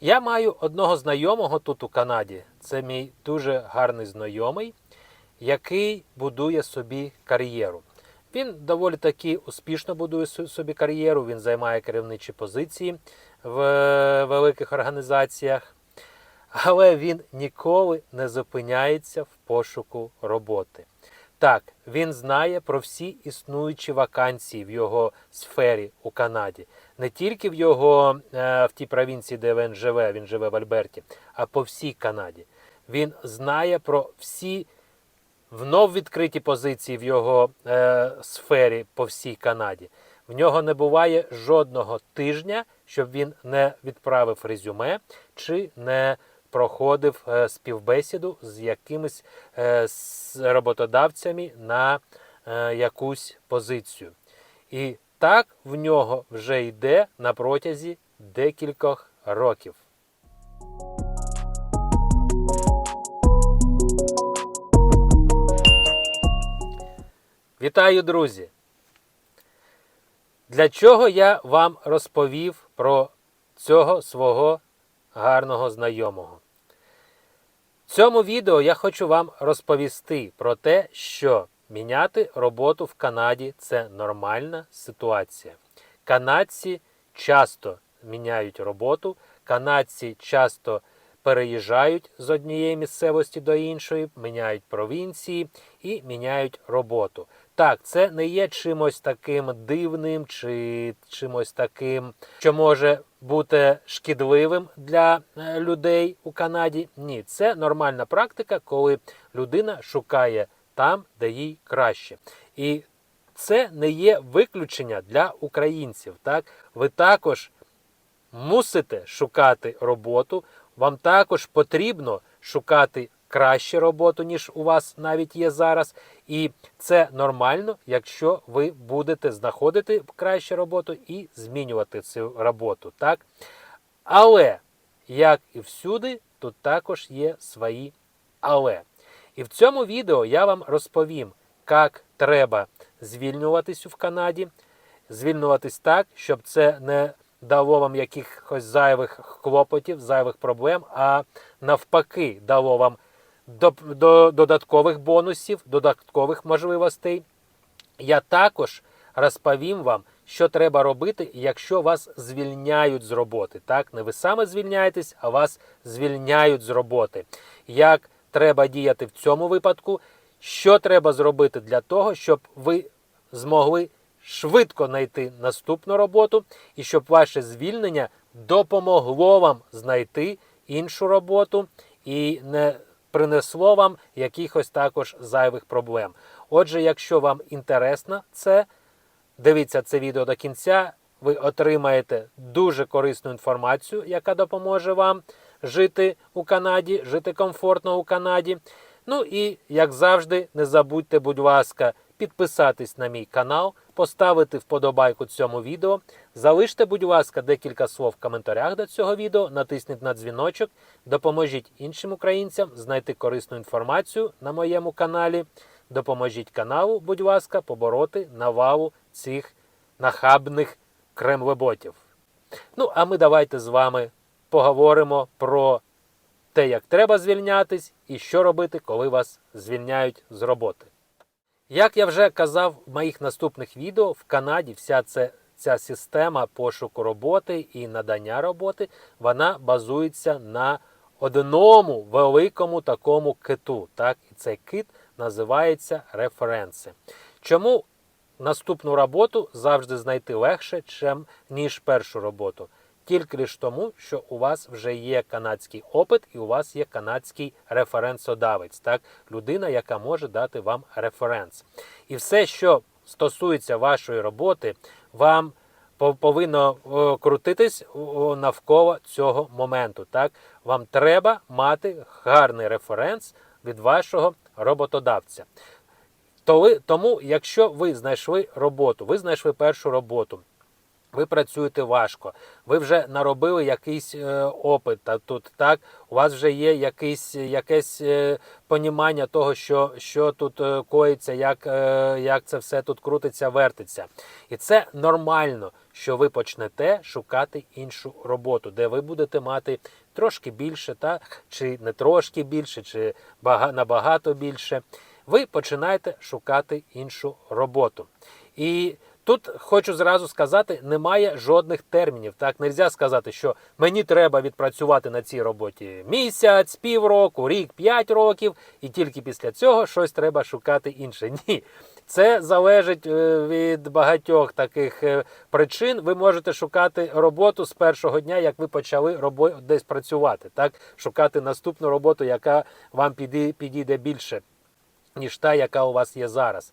Я маю одного знайомого тут у Канаді. Це мій дуже гарний знайомий, який будує собі кар'єру. Він доволі таки успішно будує собі кар'єру. Він займає керівничі позиції в е, великих організаціях, але він ніколи не зупиняється в пошуку роботи. Так, він знає про всі існуючі вакансії в його сфері у Канаді, не тільки в його е, в тій провінції, де він живе, він живе в Альберті, а по всій Канаді. Він знає про всі внов відкриті позиції в його е, сфері по всій Канаді. В нього не буває жодного тижня, щоб він не відправив резюме чи не проходив е, співбесіду з якимись е, з роботодавцями на е, якусь позицію. І так в нього вже йде на протязі декількох років. Вітаю, друзі! Для чого я вам розповів про цього свого гарного знайомого? В цьому відео я хочу вам розповісти про те, що міняти роботу в Канаді це нормальна ситуація. Канадці часто міняють роботу, канадці часто переїжджають з однієї місцевості до іншої, міняють провінції і міняють роботу. Так, це не є чимось таким дивним чи чимось таким, що може бути шкідливим для е, людей у Канаді. Ні, це нормальна практика, коли людина шукає там, де їй краще. І це не є виключення для українців. Так, ви також мусите шукати роботу. Вам також потрібно шукати краще роботу, ніж у вас навіть є зараз. І це нормально, якщо ви будете знаходити кращу роботу і змінювати цю роботу. Так? Але, як і всюди, тут також є свої але. І в цьому відео я вам розповім, як треба звільнюватись в Канаді, звільнюватись так, щоб це не дало вам якихось зайвих клопотів, зайвих проблем, а навпаки, дало вам до, до, додаткових бонусів, додаткових можливостей. Я також розповім вам, що треба робити, якщо вас звільняють з роботи. Так, не ви саме звільняєтесь, а вас звільняють з роботи. Як треба діяти в цьому випадку? Що треба зробити для того, щоб ви змогли швидко знайти наступну роботу, і щоб ваше звільнення допомогло вам знайти іншу роботу і не принесло вам якихось також зайвих проблем. Отже, якщо вам інтересно це, дивіться це відео до кінця, ви отримаєте дуже корисну інформацію, яка допоможе вам жити у Канаді, жити комфортно у Канаді. Ну і, як завжди, не забудьте, будь ласка, підписатись на мій канал, поставити вподобайку цьому відео. Залиште, будь ласка, декілька слов в коментарях до цього відео, натисніть на дзвіночок, допоможіть іншим українцям знайти корисну інформацію на моєму каналі. Допоможіть каналу, будь ласка, побороти навалу цих нахабних кремлеботів. Ну, а ми давайте з вами поговоримо про те, як треба звільнятись, і що робити, коли вас звільняють з роботи. Як я вже казав в моїх наступних відео, в Канаді вся ця, ця система пошуку роботи і надання роботи, вона базується на одному великому такому киту. Так? І цей кит називається референси. Чому наступну роботу завжди знайти легше, ніж першу роботу? Тільки лише тому, що у вас вже є канадський опит і у вас є канадський референсодавець, так? людина, яка може дати вам референс. І все, що стосується вашої роботи, вам повинно крутитись навколо цього моменту. Так? Вам треба мати гарний референс від вашого роботодавця. Тому, якщо ви знайшли роботу, ви знайшли першу роботу. Ви працюєте важко, ви вже наробили якийсь е, опит та тут, так у вас вже є якийсь, якесь е, понімання того, що, що тут е, коїться, як, е, як це все тут крутиться, вертиться. І це нормально, що ви почнете шукати іншу роботу, де ви будете мати трошки більше, та, чи не трошки більше, чи бага, набагато більше. Ви починаєте шукати іншу роботу. І Тут хочу зразу сказати, немає жодних термінів. Так, нельзя сказати, що мені треба відпрацювати на цій роботі місяць, півроку, рік, п'ять років, і тільки після цього щось треба шукати інше. Ні. Це залежить е, від багатьох таких е, причин. Ви можете шукати роботу з першого дня, як ви почали робо- десь працювати. Так, шукати наступну роботу, яка вам підійде більше, ніж та, яка у вас є зараз.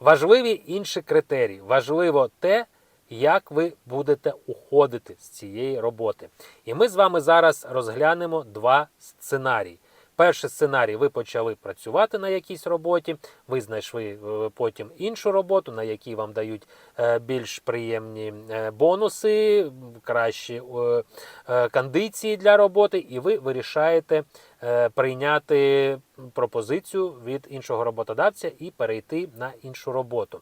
Важливі інші критерії. Важливо те, як ви будете уходити з цієї роботи. І ми з вами зараз розглянемо два сценарії. Перший сценарій ви почали працювати на якійсь роботі, ви знайшли е, потім іншу роботу, на якій вам дають е, більш приємні е, бонуси, кращі кондиції для роботи, і ви вирішаєте прийняти пропозицію від іншого роботодавця і перейти на іншу роботу.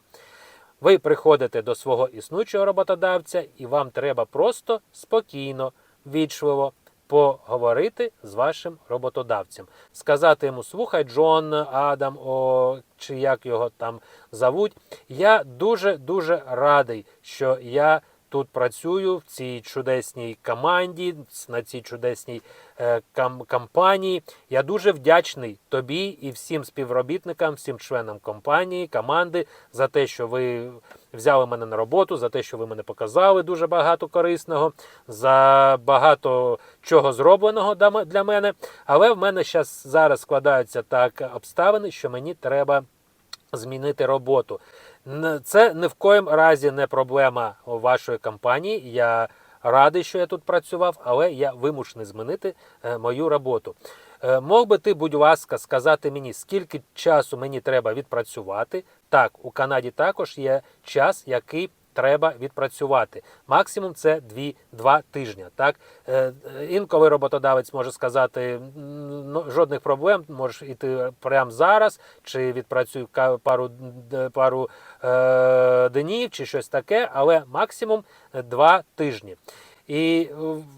Ви приходите до свого існуючого роботодавця, і вам треба просто спокійно, вічливо поговорити з вашим роботодавцем, сказати йому: слухай, Джон, Адам, о, чи як його там зовуть. Я дуже дуже радий, що я тут працюю в цій чудесній команді, на цій чудесній е, кам- компанії. Я дуже вдячний тобі і всім співробітникам, всім членам компанії, команди за те, що ви взяли мене на роботу, за те, що ви мене показали дуже багато корисного, за багато чого зробленого для мене. Але в мене зараз складаються так обставини, що мені треба змінити роботу. Це ні в коїм разі не проблема вашої компанії. Я радий, що я тут працював, але я вимушений змінити е, мою роботу. Е, Мог би ти, будь ласка, сказати мені, скільки часу мені треба відпрацювати? Так, у Канаді також є час, який треба відпрацювати. Максимум це 2 тижні. Так? Е, е, Інколи роботодавець може сказати, ну, жодних проблем, можеш іти прямо зараз, чи відпрацюй пару, пару е, днів, чи щось таке, але максимум 2 тижні. І е,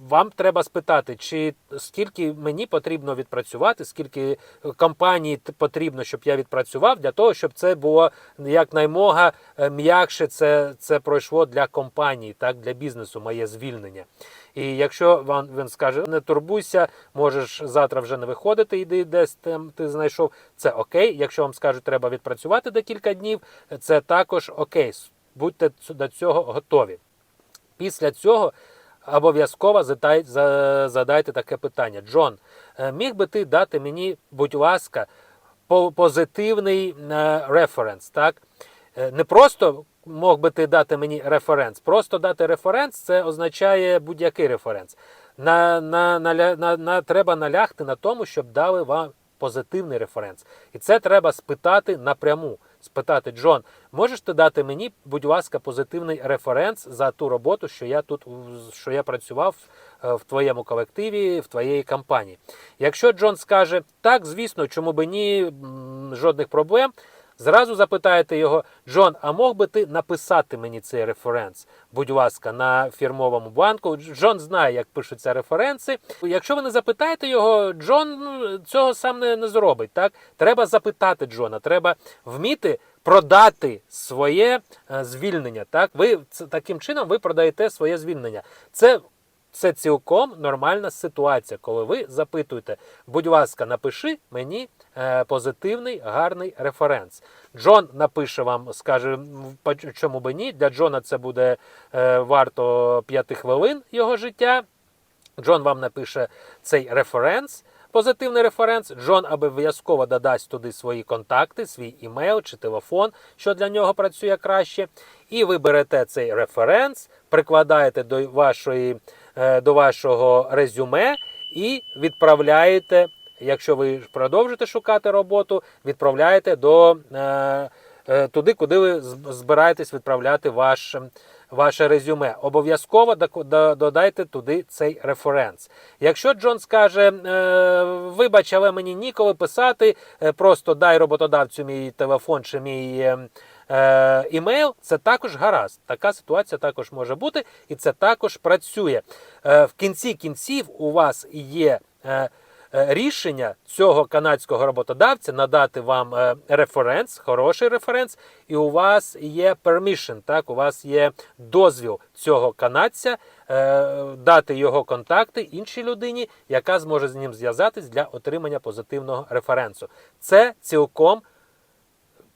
вам треба спитати, чи скільки мені потрібно відпрацювати, скільки компанії потрібно, щоб я відпрацював, для того, щоб це було якнаймога е, м'якше це, це пройшло для компанії, так для бізнесу, моє звільнення. І якщо вам він скаже, не турбуйся, можеш завтра вже не виходити, іди десь там ти знайшов. Це окей. Якщо вам скажуть, треба відпрацювати декілька днів, це також окей. Будьте до цього готові. Після цього обов'язково задайте таке питання. Джон, е, міг би ти дати мені, будь ласка, позитивний е, референс, так? Е, Не просто мог би ти дати мені референс. Просто дати референс це означає будь-який референс. На, на, на, на, на, треба налягти на тому, щоб дали вам позитивний референс. І це треба спитати напряму. Спитати, Джон, можеш ти дати мені, будь ласка, позитивний референс за ту роботу, що я тут що я працював е, в твоєму колективі, в твоєї компанії. Якщо Джон скаже так, звісно, чому би ні, жодних проблем. Зразу запитаєте його, Джон, а мог би ти написати мені цей референс, будь ласка, на фірмовому банку? Джон знає, як пишуться референси. Якщо ви не запитаєте його, Джон ну, цього сам не, не зробить. Так? Треба запитати Джона, треба вміти продати своє е, звільнення. Так? Ви таким чином ви продаєте своє звільнення. Це це цілком нормальна ситуація, коли ви запитуєте, будь ласка, напиши мені е, позитивний, гарний референс. Джон напише вам, скаже, чому би ні. Для Джона це буде е, варто 5 хвилин його життя. Джон вам напише цей референс, позитивний референс. Джон обов'язково додасть туди свої контакти, свій імейл чи телефон, що для нього працює краще. І ви берете цей референс, прикладаєте до вашої до вашого резюме і відправляєте, якщо ви продовжите шукати роботу, відправляєте до е, е, туди, куди ви збираєтесь відправляти ваш, ваше резюме, обов'язково додайте туди цей референс. Якщо Джон скаже, е, вибач, але мені ніколи писати, е, просто дай роботодавцю мій телефон чи мій. Е, імейл, це також гаразд. Така ситуація також може бути, і це також працює. Е, в кінці кінців у вас є. Е, Рішення цього канадського роботодавця надати вам референс, хороший референс, і у вас є permission, так, у вас є дозвіл цього канадця дати його контакти іншій людині, яка зможе з ним зв'язатись для отримання позитивного референсу. Це цілком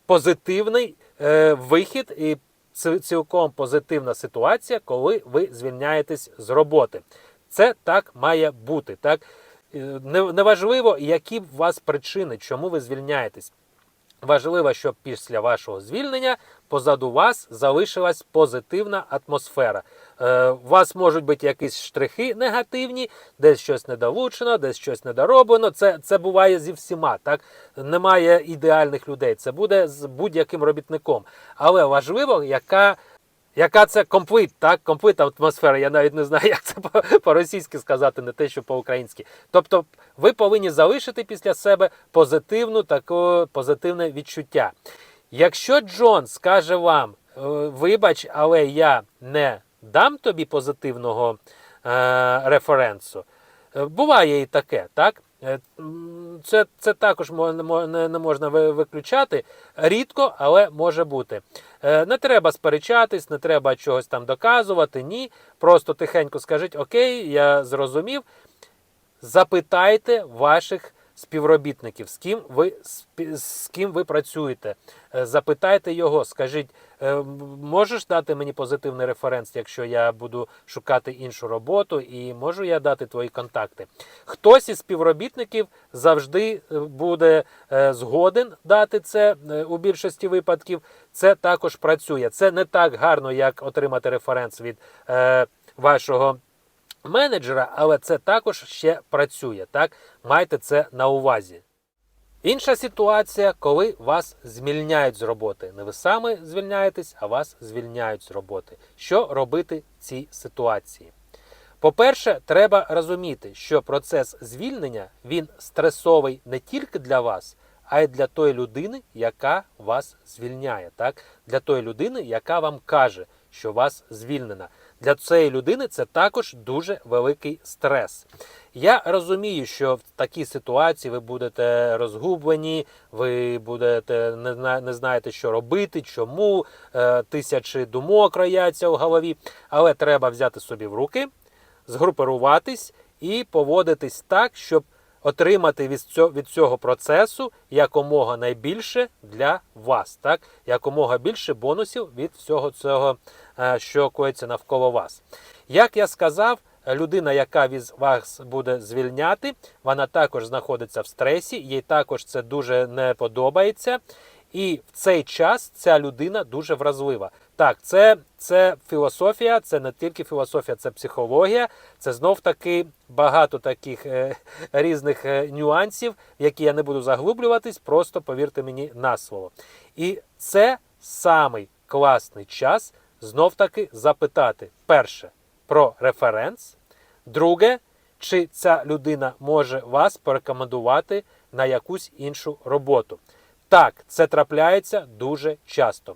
позитивний е, вихід і цілком позитивна ситуація, коли ви звільняєтесь з роботи. Це так має бути. Так? Е, Неважливо, які у вас причини, чому ви звільняєтесь. Важливо, щоб після вашого звільнення позаду вас залишилась позитивна атмосфера. Е, у вас можуть бути якісь штрихи негативні, десь щось недолучено, десь щось недороблено. Це, це буває зі всіма. Так? Немає ідеальних людей. Це буде з будь-яким робітником. Але важливо, яка. Яка це комплит, так? Комплит атмосфера. Я навіть не знаю, як це по- по-російськи сказати, не те, що по-українськи. Тобто, ви повинні залишити після себе позитивну таку позитивне відчуття. Якщо Джон скаже вам, е, вибач, але я не дам тобі позитивного е, референсу, е, буває і таке, так? Е, Це, це також не мо- не не можна виключати. Рідко, але може бути. Е, Не треба сперечатись, не треба чогось там доказувати. Ні. Просто тихенько скажіть, окей, я зрозумів. Запитайте ваших співробітників, з ким ви з ким ви працюєте. Е, Запитайте його, скажіть, можеш дати мені позитивний референс, якщо я буду шукати іншу роботу, і можу я дати твої контакти. Хтось із співробітників завжди е, буде е, згоден дати це е, у більшості випадків. Це також працює. Це не так гарно, як отримати референс від е, вашого менеджера, але це також ще працює. Так, майте це на увазі. Інша ситуація, коли вас звільняють з роботи. Не ви саме звільняєтесь, а вас звільняють з роботи. Що робити в цій ситуації? По-перше, треба розуміти, що процес звільнення він стресовий не тільки для вас, а й для тої людини, яка вас звільняє. Так? Для тої людини, яка вам каже, що вас звільнена. Для цієї людини це також дуже великий стрес. Я розумію, що в такій ситуації ви будете розгублені, ви будете не, не знаєте, що робити, чому, е, тисячі думок рояться у голові, але треба взяти собі в руки, згрупируватись і поводитись так, щоб отримати від цього, від цього процесу якомога найбільше для вас, так? якомога більше бонусів від всього цього, е, що коїться навколо вас. Як я сказав, людина, яка від вас буде звільняти, вона також знаходиться в стресі, їй також це дуже не подобається. І в цей час ця людина дуже вразлива. Так, це, це філософія, це не тільки філософія, це психологія. Це знов таки багато таких е, різних е, нюансів, які я не буду заглублюватись, просто повірте мені на слово. І це самий класний час знов таки запитати: перше про референс, друге, чи ця людина може вас порекомендувати на якусь іншу роботу. Так, це трапляється дуже часто.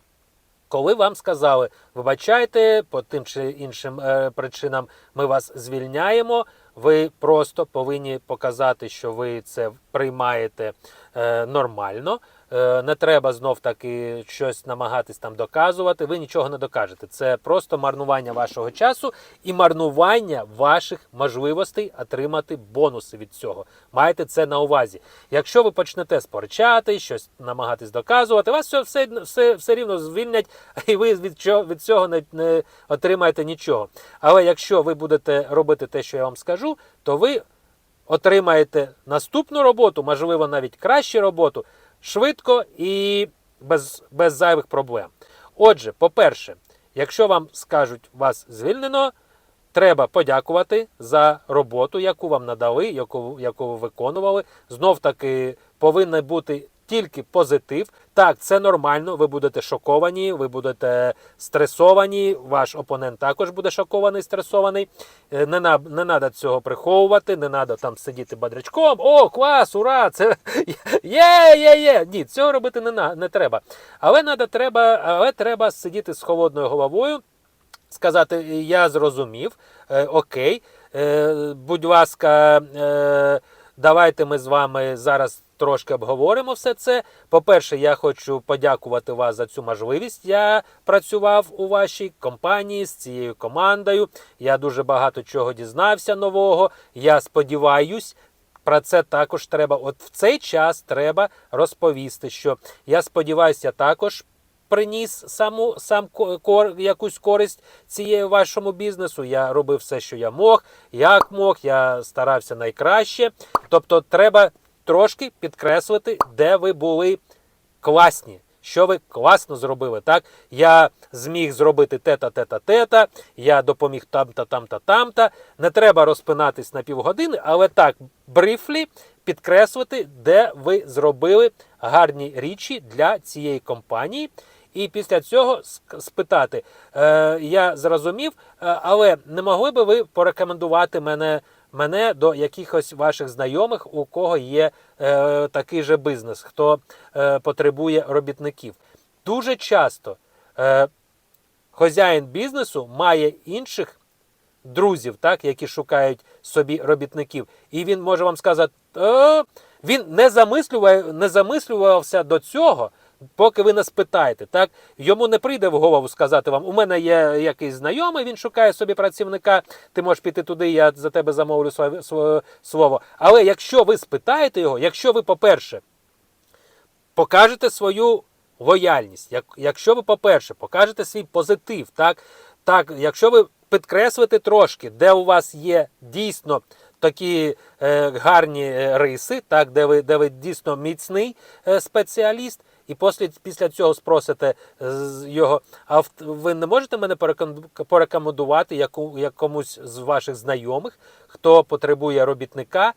Коли вам сказали, вибачайте, по тим чи іншим е, причинам ми вас звільняємо, ви просто повинні показати, що ви це приймаєте е, нормально. Е, не треба знов таки щось намагатись там доказувати. Ви нічого не докажете. Це просто марнування вашого часу і марнування ваших можливостей отримати бонуси від цього. Майте це на увазі. Якщо ви почнете сперечати, щось намагатись доказувати, вас все, все, все, все рівно звільнять, і ви від цього, від цього не, не отримаєте нічого. Але якщо ви будете робити те, що я вам скажу, то ви отримаєте наступну роботу, можливо, навіть кращу роботу, швидко і без, без зайвих проблем. Отже, по-перше, якщо вам скажуть вас звільнено, треба подякувати за роботу, яку вам надали, яку, яку ви виконували. Знов таки повинна бути тільки позитив. Так, це нормально. Ви будете шоковані, ви будете стресовані. Ваш опонент також буде шокований, стресований. Е, Не на не треба цього приховувати, не треба там сидіти бодрячком. О, клас, ура! Це є, є, є. Ні, цього робити не, не треба. Але надо, треба, але треба сидіти з холодною головою сказати, я зрозумів, е, окей, е, будь ласка, е, давайте ми з вами зараз трошки обговоримо все це. По-перше, я хочу подякувати вас за цю можливість. Я працював у вашій компанії з цією командою. Я дуже багато чого дізнався нового. Я сподіваюсь. Про це також треба. От в цей час треба розповісти, що я сподіваюся, також приніс саму сам кор, якусь користь цієї вашому бізнесу. Я робив все, що я мог, як мог, я старався найкраще. Тобто, треба трошки підкреслити, де ви були класні. Що ви класно зробили, так? Я зміг зробити те-та, те-та, те-та, я допоміг там-та, там-та, там-та. Не треба розпинатись на півгодини, але так, брифлі підкреслити, де ви зробили гарні річі для цієї компанії. І після цього спитати, е, я зрозумів, е, але не могли би ви порекомендувати мене, мене до якихось ваших знайомих, у кого є е, такий же бізнес, хто е, потребує робітників. Дуже часто е, хазяїн бізнесу має інших друзів, так, які шукають собі робітників. І він може вам сказати, «Е, він не, замислював, не замислювався до цього, поки ви не спитаєте. Так? Йому не прийде в голову сказати вам, у мене є якийсь знайомий, він шукає собі працівника, ти можеш піти туди, я за тебе замовлю своє слово. Але якщо ви спитаєте його, якщо ви, по-перше, покажете свою лояльність. Як, якщо ви, по-перше, покажете свій позитив, так, так, якщо ви підкреслите трошки, де у вас є дійсно такі е, гарні е, риси, так, де ви, де ви дійсно міцний е, спеціаліст, і після, після цього спросите з його, а ви не можете мене порекомендувати яку, якомусь з ваших знайомих, хто потребує робітника,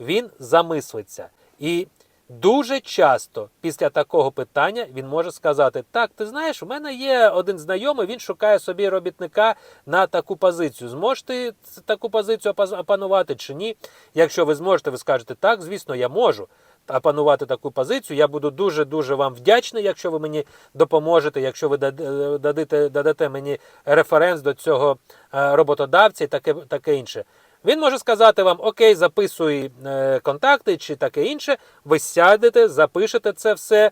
він замислиться. І Дуже часто після такого питання він може сказати: Так, ти знаєш, у мене є один знайомий, він шукає собі робітника на таку позицію. Зможете таку позицію опанувати чи ні? Якщо ви зможете, ви скажете так, звісно, я можу опанувати таку позицію. Я буду дуже дуже вам вдячний, якщо ви мені допоможете, якщо ви дадите, дадете мені референс до цього е, роботодавця і таке, таке інше. Він може сказати вам: Окей, записуй е, контакти чи таке інше. Ви сядете, запишете це все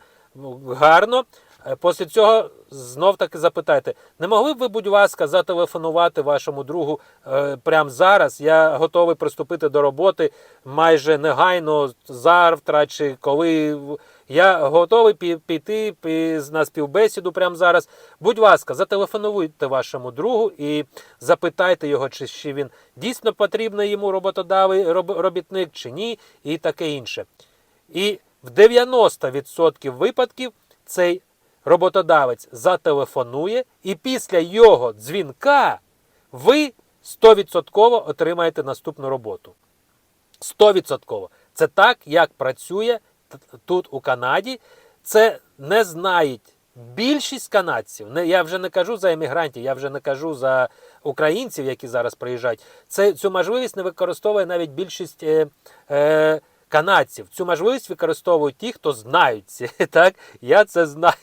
гарно. Е, Після цього знов таки запитайте, не могли б ви, будь ласка, зателефонувати вашому другу е, прямо зараз? Я готовий приступити до роботи майже негайно, завтра чи коли. Я готовий піти пі- на співбесіду прямо зараз. Будь ласка, зателефонуйте вашому другу і запитайте його, чи ще він дійсно потрібний йому роботодавий робітник чи ні, і таке інше. І в 90% випадків цей роботодавець зателефонує, і після його дзвінка ви 100% отримаєте наступну роботу. 100%. Це так, як працює тут у Канаді. Це не знають більшість канадців. Я вже не кажу за емігрантів, я вже не кажу за українців, які зараз приїжджають. Це, цю можливість не використовує навіть більшість е, е, канадців. Цю можливість використовують ті, хто знають. Так? Я це знаю.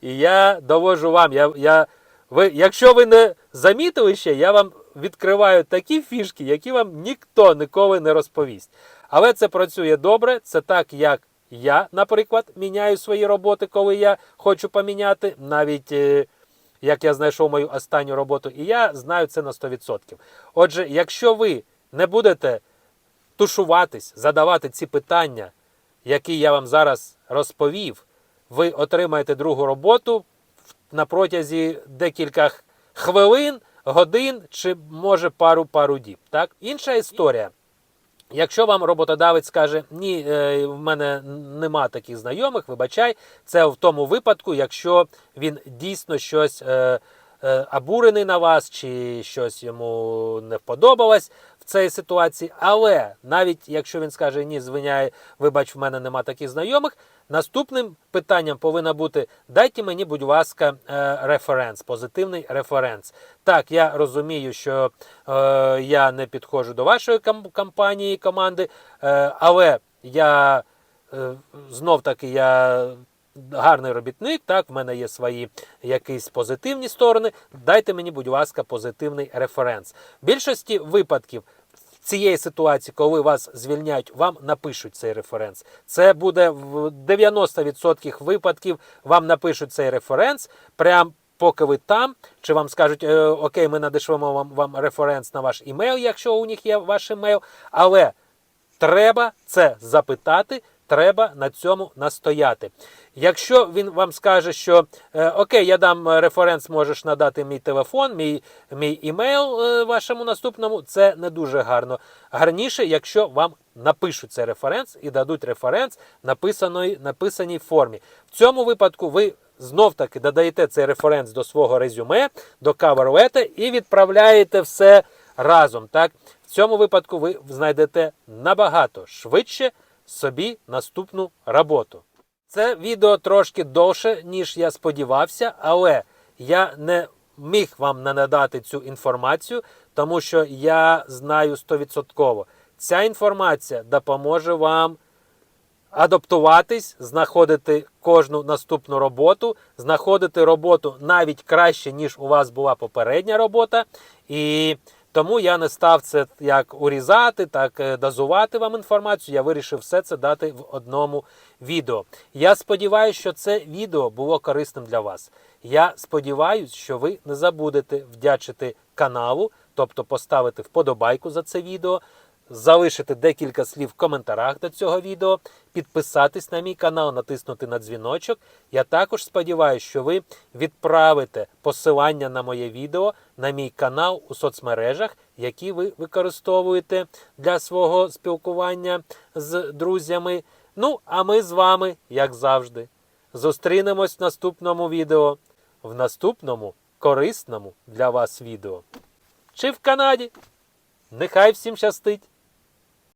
І я довожу вам. Я, я, ви, якщо ви не замітили ще, я вам відкриваю такі фішки, які вам ніхто ніколи не розповість. Але це працює добре, це так, як я, наприклад, міняю свої роботи, коли я хочу поміняти, навіть е, як я знайшов мою останню роботу, і я знаю це на 100%. Отже, якщо ви не будете тушуватись, задавати ці питання, які я вам зараз розповів, ви отримаєте другу роботу на протязі декілька хвилин, годин чи може пару пару діб. Так? Інша історія. Якщо вам роботодавець скаже, ні, е, в мене нема таких знайомих, вибачай, це в тому випадку, якщо він дійсно щось е, е, обурений на вас, чи щось йому не вподобалось. Цій ситуації. Але навіть якщо він скаже ні, звиняє, вибач, в мене нема таких знайомих. Наступним питанням повинно бути: дайте мені, будь ласка, е, референс, позитивний референс. Так, я розумію, що е, я не підходжу до вашої компанії, команди, е, але я е, знов таки я гарний робітник, так, в мене є свої якісь позитивні сторони. Дайте мені, будь ласка, позитивний референс. В більшості випадків цієї ситуації, коли вас звільняють, вам напишуть цей референс. Це буде в 90% випадків, вам напишуть цей референс. Прям поки ви там, чи вам скажуть, «Е, окей, ми надішлемо вам, вам референс на ваш імейл, якщо у них є ваш імейл. Але Треба це запитати, треба на цьому настояти. Якщо він вам скаже, що е, окей, я дам е, референс, можеш надати мій телефон, мій, мій імейл е, вашому наступному, це не дуже гарно. Гарніше, якщо вам напишуть цей референс і дадуть референс написаної, написаній формі. В цьому випадку ви знов таки додаєте цей референс до свого резюме, до каверлета і відправляєте все разом. Так? В цьому випадку ви знайдете набагато швидше собі наступну роботу. Це відео трошки довше, ніж я сподівався, але я не міг вам надати цю інформацію, тому що я знаю 100%. Ця інформація допоможе вам адаптуватись, знаходити кожну наступну роботу, знаходити роботу навіть краще, ніж у вас була попередня робота. І тому я не став це як урізати, так е, дозувати вам інформацію. Я вирішив все це дати в одному відео. Я сподіваюся, що це відео було корисним для вас. Я сподіваюся, що ви не забудете вдячити каналу, тобто поставити вподобайку за це відео, залишити декілька слів в коментарях до цього відео, підписатись на мій канал, натиснути на дзвіночок. Я також сподіваюся, що ви відправите посилання на моє відео на мій канал у соцмережах, які ви використовуєте для свого спілкування з друзями. Ну, а ми з вами, як завжди, зустрінемось в наступному відео, в наступному корисному для вас відео. Чи в Канаді? Нехай всім щастить!